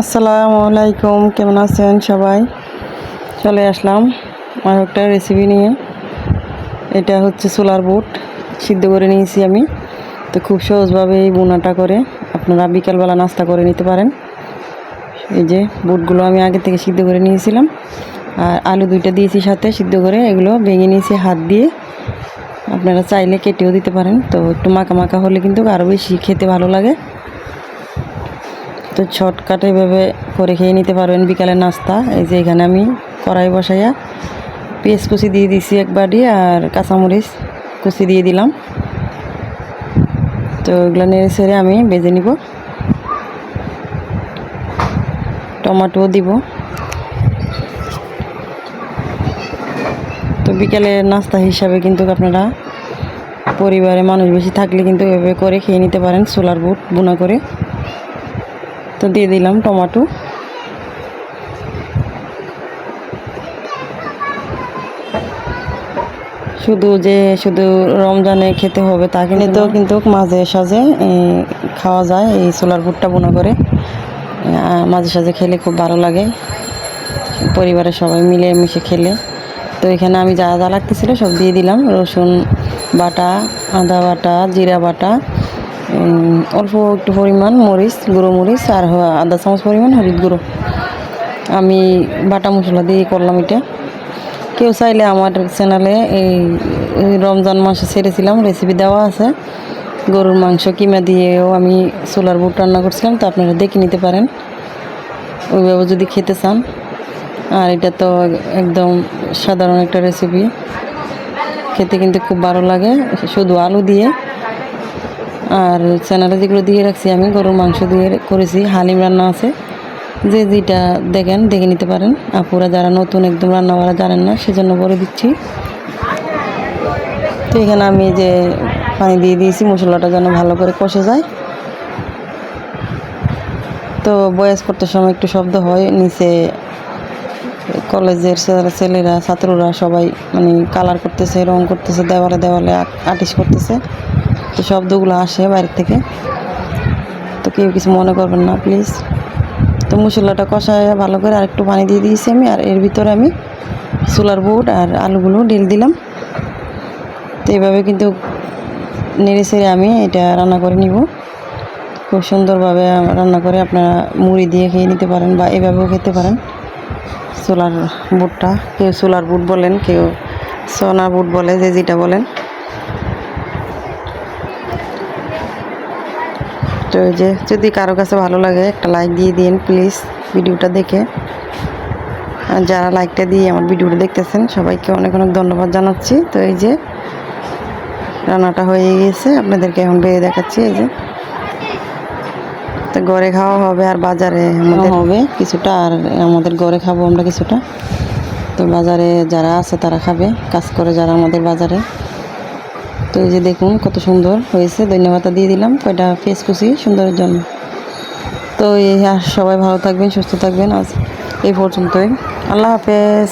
আসসালামু আলাইকুম, কেমন আছেন সবাই? চলে আসলাম আর একটা রেসিপি নিয়ে। এটা হচ্ছে সোলার বুট, সিদ্ধ করে নিয়েছি আমি। তো খুব সহজভাবে এই বোনাটা করে আপনারা বিকালবেলা নাস্তা করে নিতে পারেন। এই যে বুটগুলো আমি আগে থেকে সিদ্ধ করে নিয়েছিলাম। আর আলু দুইটা দিয়েছি সাথে সিদ্ধ করে, এগুলো ভেঙে নিয়েছি হাত দিয়ে। আপনারা চাইলে কেটেও দিতে পারেন, তো একটু মাখা মাখা হলে কিন্তু আরও বেশি খেতে ভালো লাগে। তো শর্টকাট এভাবে করে খেয়ে নিতে পারবেন বিকালের নাস্তা। এই যে এখানে আমি কড়াই বসাইয়া পেঁয়াজ কুচি দিয়ে দিছি এক বাটি আর কাঁচামরিচ কুচি দিয়ে দিলাম। তো এগুলো নেড়ে ছেড়ে আমি বেজে নিব। টমাটো দিব। তো বিকালে নাস্তা হিসাবে কিন্তু আপনারা পরিবারে মানুষ বেশি থাকলে কিন্তু এভাবে করে খেয়ে নিতে পারেন, সোলার বুট বোনা করে। তো দিয়ে দিলাম টমাটো। শুধু যে শুধু রমজানে খেতে হবে তা কিন্তু কিন্তু মাঝে সাঝে খাওয়া যায় এই সোলার বুটটা বোনা করে। মাঝে সাঝে খেলে খুব ভালো লাগে। পরিবারের সবাই মিলে মিশে খেলে। তো এখানে আমি যা যা লাগতেছিল সব দিয়ে দিলাম। রসুন বাটা আদা বাটা জিরা বাটা। অল্প একটু পরিমাণ মরিচ, গুঁড়ো মরিচ আর আধা চামচ পরিমাণ হলুদ গুঁড়ো। আমি বাটা মশলা দিয়ে করলাম এটা। কেউ চাইলে আমার চ্যানেলে এই রমজান মাসে ছেড়েছিলাম রেসিপি দেওয়া আছে। গরুর মাংস কিমা দিয়েও আমি সোলার বুট রান্না করছিলাম, তো আপনারা দেখে নিতে পারেন। ওইভাবে যদি খেতে চান। আর এটা তো একদম সাধারণ একটা রেসিপি খেতে কিন্তু খুব ভালো লাগে, শুধু আলু দিয়ে। আর চ্যানেলে যেগুলো দিয়ে রাখছি আমি, গরুর মাংস দিয়ে করেছি, হালিম রান্না আছে। যে যেটা দেখেন, দেখে নিতে পারেন। আপুরা যারা নতুন, একদম রান্না করা জানেন না, সেজন্য করে দিচ্ছি। তো এখানে আমি যে পানি দিয়ে দিয়েছি, মশলাটা যেন ভালো করে কষে যায়। তো বয়স করতে সময় একটু শব্দ হয়, নিচে কলেজের ছেলেরা, ছাত্ররা সবাই মানে কালার করতেছে, রং করতেছে, দেওয়ালে দেওয়ালে আর্টিস্ট করতেছে। তো শব্দগুলো আসে বাইরে থেকে। তো কেউ কিছু মনে করবেন না, প্লিজ। তো মশলাটা কষায় ভালো করে আরেকটু পানি দিয়ে দিয়েছি আমি, আর এর ভিতরে আমি সোলার বুট আর আলুগুলো ঢেলে দিলাম। তো এইভাবে কিন্তু নেড়ে ছেড়ে আমি এটা রান্না করে নিব। খুব সুন্দরভাবে রান্না করে আপনারা মুড়ি দিয়ে খেয়ে নিতে পারেন বা এভাবেও খেতে পারেন। সোলার বুটটা, কেউ সোলার বুট বলেন, কেউ সোনা বুট বলে, যে যেটা বলেন। তো এই যে, যদি কারও কাছে ভালো লাগে, একটা লাইক দিয়ে দিন প্লিজ ভিডিওটা দেখে। আর যারা লাইকটা দিয়ে আমার ভিডিওটা দেখতেছেন, সবাইকে অনেক অনেক ধন্যবাদ জানাচ্ছি। তো এই যে, রান্নাটা হয়ে গেছে, আপনাদেরকে এখন বেয়ে দেখাচ্ছি, এই যে। তো ঘরে খাওয়া হবে আর বাজারে আমাদের হবে কিছুটা, আর আমাদের ঘরে খাব আমরা কিছুটা। তো বাজারে যারা আছে তারা খাবে, কাজ করে যারা আমাদের বাজারে। এই যে দেখুন, কত সুন্দর হয়েছে। ধন্যবাদ দিয়ে দিলাম। কয়টা ফেস কুচি সুন্দরের জন্য। তো এই আর সবাই ভালো থাকবেন, সুস্থ থাকবেন। আজ এই পর্যন্তই। আল্লাহ হাফেজ।